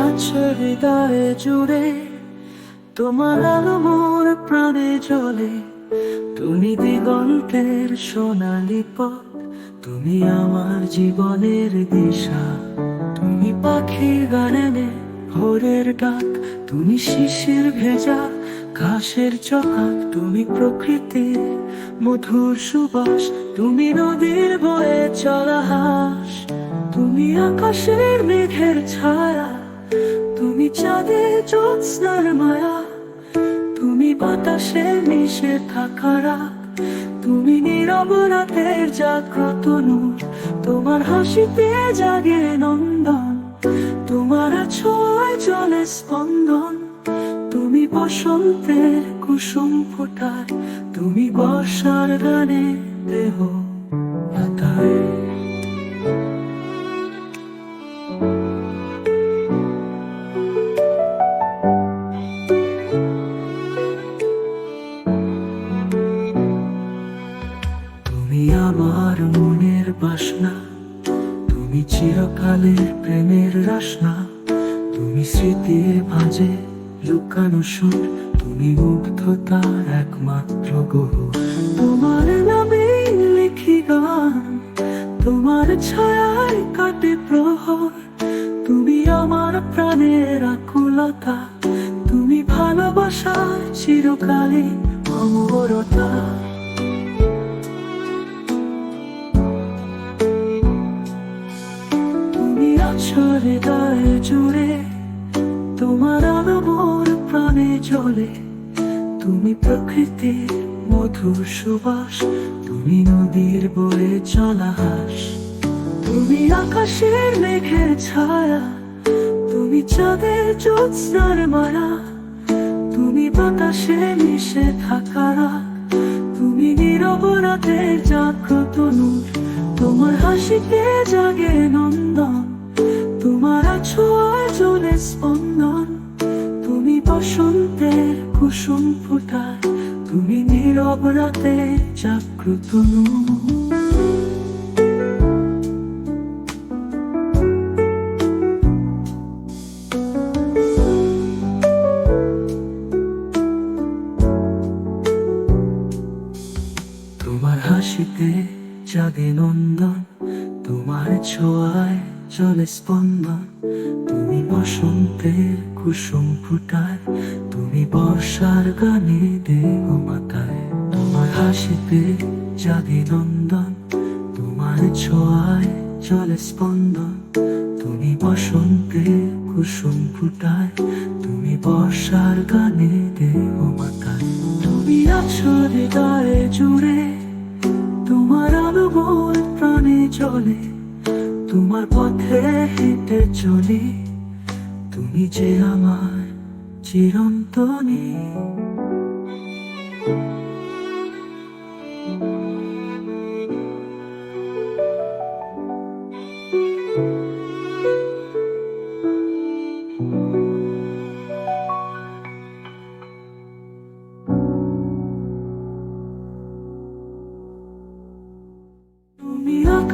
হৃদয়ে জুড়ে, তোমার আলো মোর প্রাণে জ্বলে। তুমি দিগন্তের সোনালি পথ, তুমি আমার জীবনের দিশা। তুমি পাখির গানে ভোরের ডাক, তুমি শিশির ভেজা ঘাসের চকাক। তুমি প্রকৃতির মধুর সুবাস, তুমি নদীর বয়ে চলা হাস। তুমি আকাশের মেঘের ছায়া তুমি চাঁদের জ্যোৎস্নার মায়া, তুমি বাতাসে মিশে থাকা রাত, তুমি নীরব জাগ্রত নূর, তোমার হাসিতে জাগে নন্দন, তোমার ছোঁয়ায় চলে স্পন্দন, তুমি বসন্তের কুসুম ফোটায়, তুমি বর্ষার গানে দেহ পাতায় চিরকালের প্রেমের রাসনা। তুমি স্মৃতির ভাঁজে লুকানো সুর, তুমি মুগ্ধতার একমাত্র গরু। তোমার নামে লিখি গান, তোমার ছায়ায় কাটে প্রহর। তুমি আমার প্রাণের আকুলতা, তুমি ভালোবাসার চিরকালীন অমরতা। জুড়ে তোমার মোর প্রাণে তুমি প্রকৃতির মধুর সুবাস, তুমি নদীর বয়ে তুমি আকাশের মেঘের ছায়া, তুমি চাঁদের জ্যোৎস্নার মায়া। তুমি বাতাসে মিশে থাকা তুমি নীরব জাগ্রত নূর। তোমার হাসিতে জাগে নন্দন। স্পন্দন তুমি বসন্তের কুসুম ফোটায়, তুমি নীরব রাতে জাগ্রত তোমার হাসিতে জাগে নন্দন, তোমার ছোঁয়ায় চলে স্পন্দন, তুমি বসন্তের কুসুম ফুটায়, তুমি বর্ষার গানে দেহ মাথায়। তোমার হাসিতে জাগে নন্দন, তোমার ছোঁয়ায় চলে স্পন্দন, তুমি বসন্তের কুসুম ফুটায়, তুমি বর্ষার গানে দেহ মাথায়। তুমি আছো হৃদয়ে জুড়ে, তোমার আলো মোর প্রাণে চলে। তোমার পথে হেঁটে চলি তুমি যে আমার চিরন্তনী।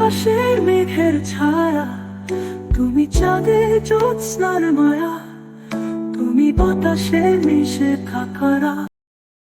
তুমি আকাশের মেঘের ছায়া তুমি চাঁদের জ্যোৎস্নার মায়া তুমি বাতাসে মিশে থাকা রাত।